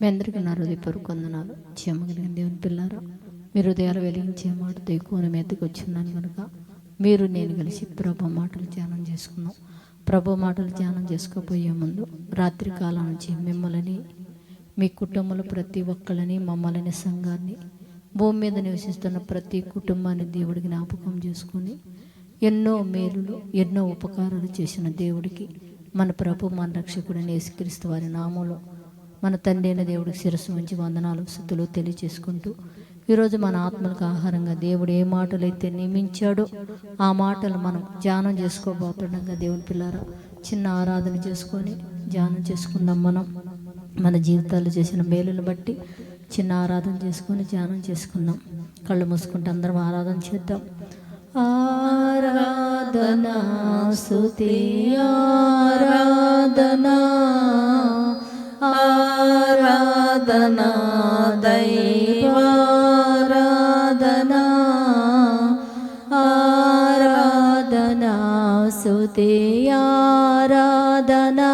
మీ అందరికీ నా హృదయపూర్వక వందనాలు. క్షమగలిగిన దేవుని పిల్లారా మీ హృదయాలు వెలిగించే మాటతో ఎక్కువ మీదకి వచ్చిందని కనుక మీరు నేను కలిసి ప్రభు మాటలు ధ్యానం చేసుకున్నాం. ప్రభు మాటలు ధ్యానం చేసుకోబోయే ముందు రాత్రి కాలం నుంచి మిమ్మల్ని మీ కుటుంబంలో ప్రతి ఒక్కళ్ళని మమ్మల్ని సంఘాన్ని భూమి మీద నివసిస్తున్న ప్రతి కుటుంబాన్ని దేవుడి జ్ఞాపకం చేసుకుని ఎన్నో మేలులు ఎన్నో ఉపకారాలు చేసిన దేవుడికి మన ప్రభు మన రక్షకుడిని యేసుక్రీస్తు వారి నామంలో మన తండ్రి అయిన దేవుడికి శిరస్సు ఉంచి వందనాలు స్థుతులు తెలియచేసుకుంటూ ఈరోజు మన ఆత్మలకు ఆహారంగా దేవుడు ఏ మాటలు అయితే నియమించాడో ఆ మాటలు మనం ధ్యానం చేసుకోబోతుండగా దేవుని పిల్లారా చిన్న ఆరాధన చేసుకొని ధ్యానం చేసుకుందాం మనం. మన జీవితాలు చేసిన మేలును బట్టి చిన్న ఆరాధన చేసుకొని ధ్యానం చేసుకుందాం. కళ్ళు మూసుకుంటే అందరం ఆరాధన చేద్దాం. ఆరాధనా స్తుతి ఆరాధనా ఆరాధనా దైవారాధనా ఆరాధనా స్తుతి ఆరాధనా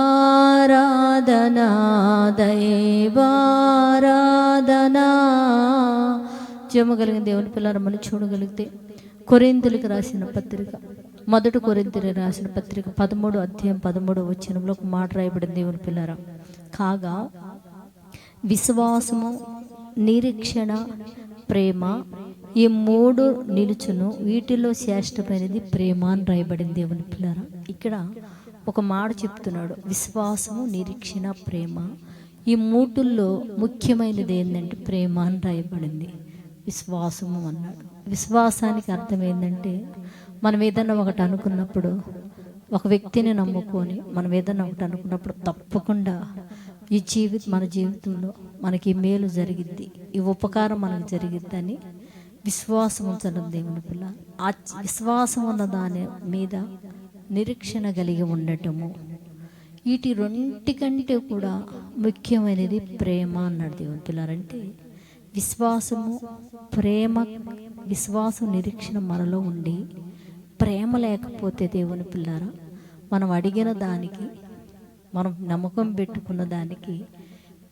ఆరాధనా దైవారాధనా జమగలిగిన దేవుని పిల్లలు మనం చూడగలిగితే కొరింతలకు రాసిన పత్రిక. మొదటి కొరింతలు రాసిన పత్రిక పదమూడు అధ్యాయం పదమూడు వచ్చినంలో ఒక మాట రాయబడింది దేవుని పిల్లరా కాగా విశ్వాసము నిరీక్షణ ప్రేమ ఈ మూడు నిలుచును వీటిలో శ్రేష్టమైనది ప్రేమ అని రాయబడింది దేవుని పిల్లరా. ఇక్కడ ఒక మాట చెప్తున్నాడు విశ్వాసము నిరీక్షణ ప్రేమ ఈ మూటుల్లో ముఖ్యమైనది ఏంటంటే ప్రేమ అని రాయబడింది. విశ్వాసము అన్నాడు. విశ్వాసానికి అర్థం ఏంటంటే మనం ఏదన్నా ఒకటి అనుకున్నప్పుడు ఒక వ్యక్తిని నమ్ముకొని మనం ఏదన్నా ఒకటి అనుకున్నప్పుడు తప్పకుండా ఈ జీవిత మన జీవితంలో మనకి ఈ మేలు జరిగిద్ది. ఈ ఉపకారం మనకు జరిగిద్దని విశ్వాసం ఉంచడం దేవుని పిల్ల. ఆ విశ్వాసం ఉన్న దాని మీద నిరీక్షణ కలిగి ఉండటము. వీటి రెంటికంటే కూడా ముఖ్యమైనది ప్రేమ అన్నాడు దేవుని పిల్లారంటే విశ్వాసము ప్రేమ విశ్వాసం నిరీక్షణ మనలో ఉండి ప్రేమ లేకపోతే దేవుని పిల్లారా మనం అడిగిన దానికి మనం నమ్మకం పెట్టుకున్న దానికి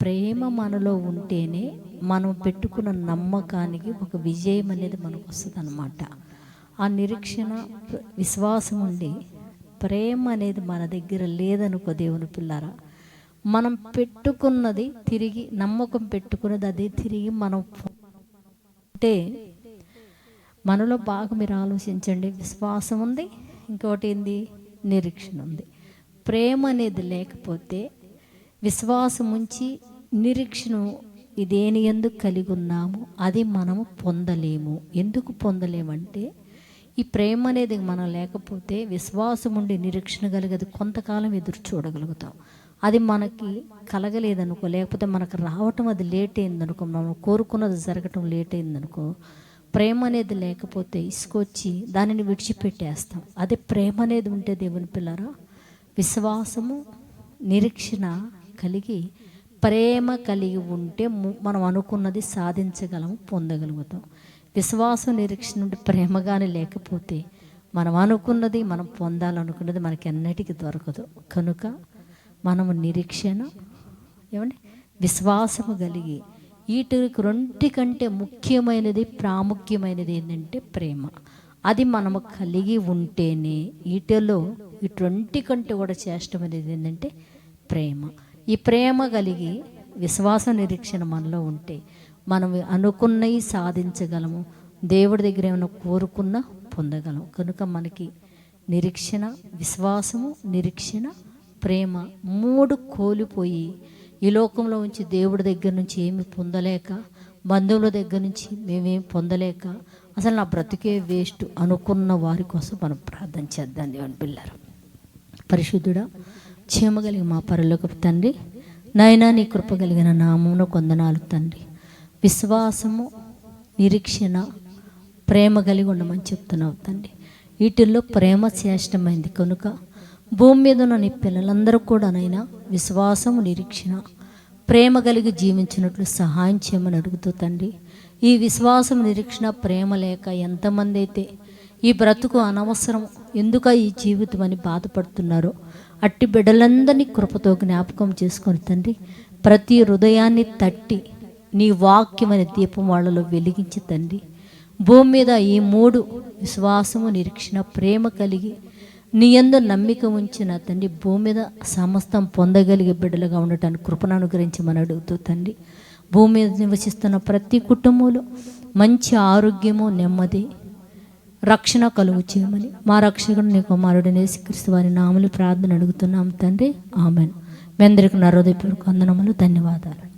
ప్రేమ మనలో ఉంటేనే మనం పెట్టుకున్న నమ్మకానికి ఒక విజయం అనేది మనకు వస్తుంది అనమాట ఆ నిరీక్షణ విశ్వాసం ఉండి ప్రేమ అనేది మన దగ్గర లేదనుకో దేవుని పిల్లారా మనం పెట్టుకున్నది తిరిగి నమ్మకం పెట్టుకున్నది అదే తిరిగి మనం అంటే మనలో బాగా మీరు ఆలోచించండి. విశ్వాసం ఉంది ఇంకోటి ఏంది? నిరీక్షణ ఉంది. ప్రేమ అనేది లేకపోతే విశ్వాసం ఉంచి నిరీక్షణ ఇదేని ఎందుకు కలిగి ఉన్నాము? అది మనము పొందలేము. ఎందుకు పొందలేమంటే ఈ ప్రేమ అనేది మనం లేకపోతే విశ్వాసం ఉండి నిరీక్షణ కలిగేది కొంతకాలం ఎదురు చూడగలుగుతాం. అది మనకి కలగలేదనుకో లేకపోతే మనకు రావటం అది లేట్ అయిందనుకో మనం కోరుకున్నది జరగటం లేట్ అయిందనుకో ప్రేమ అనేది లేకపోతే ఇసుకొచ్చి దానిని విడిచిపెట్టేస్తాం. అదే ప్రేమ అనేది ఉంటే దేవుని పిల్లరా విశ్వాసము నిరీక్షణ కలిగి ప్రేమ కలిగి ఉంటే ము- మనం అనుకున్నది సాధించగలము పొందగలుగుతాం. విశ్వాసం నిరీక్షణ ఉంటే ప్రేమగానే లేకపోతే మనం అనుకున్నది మనం పొందాలనుకున్నది మనకి ఎన్నటికీ దొరకదు. కనుక మనము నిరీక్షణ ఏమండి? విశ్వాసము కలిగి వీటికి రెంటి కంటే ముఖ్యమైనది ప్రాముఖ్యమైనది ఏంటంటే ప్రేమ. అది మనము కలిగి ఉంటేనే వీటిలో ఇటువంటి కంటే కూడా శ్రేష్టమైనది ఏంటంటే ప్రేమ. ఈ ప్రేమ కలిగి విశ్వాస నిరీక్షణ మనలో ఉంటే మనం అనుకున్నవి సాధించగలము దేవుడి దగ్గర ఏమైనా కోరుకున్నా పొందగలం కనుక మనకి నిరీక్షణ విశ్వాసము నిరీక్షణ ప్రేమ మూడు కోల్పోయి ఈ లోకంలో ఉంచి దేవుడి దగ్గర నుంచి ఏమి పొందలేక బంధువుల దగ్గర నుంచి మేమేమి పొందలేక అసలు నా బ్రతికే వేస్ట్ అనుకున్న వారి కోసం మనం ప్రార్థన చేద్దాం దేవుని పిల్లలు పరిశుద్ధుడా క్షేమ కలిగి మా పరులకు తండ్రి నాయనా నీ కృప కలిగిన నామమును కొందనాలు తండ్రి. విశ్వాసము నిరీక్షణ ప్రేమ కలిగి ఉండమని చెప్తున్నావు తండ్రి. వీటిల్లో ప్రేమ శ్రేష్టమైంది కనుక భూమి మీద ఉన్న నీ పిల్లలందరూ కూడా నైనా విశ్వాసము నిరీక్షణ ప్రేమ కలిగి జీవించినట్లు సహాయం చేయమని అడుగుతూ తండ్రి ఈ విశ్వాసం నిరీక్షణ ప్రేమ లేక ఎంతమంది అయితే ఈ బ్రతుకు అనవసరం ఎందుక ఈ జీవితం అని బాధపడుతున్నారో అట్టి బిడ్డలందరినీ కృపతో జ్ఞాపకం చేసుకొని తండ్రి ప్రతి హృదయాన్ని తట్టి నీ వాక్యమని దీపం వాళ్ళలో వెలిగించి తండ్రి భూమి మీద ఈ మూడు విశ్వాసము నిరీక్షణ ప్రేమ కలిగి నీ యందు నమ్మిక ఉంచిన తండ్రి భూమి మీద సమస్తం పొందగలిగే బిడ్డలుగా ఉండటానికి కృపను మనం అడుగుతూ తండ్రి. భూమి మీద నివసిస్తున్న ప్రతి కుటుంబంలో మంచి ఆరోగ్యము నెమ్మది రక్షణ కలుగు చేయమని మా రక్షకుడు నీ కుమారుడు నేసుక్రీస్తు వారి నామలు ప్రార్థన అడుగుతున్నాం తండ్రి. ఆమెను. మీ అందరికీ నా హృదయపూర్వక వందనములు ధన్యవాదాలు.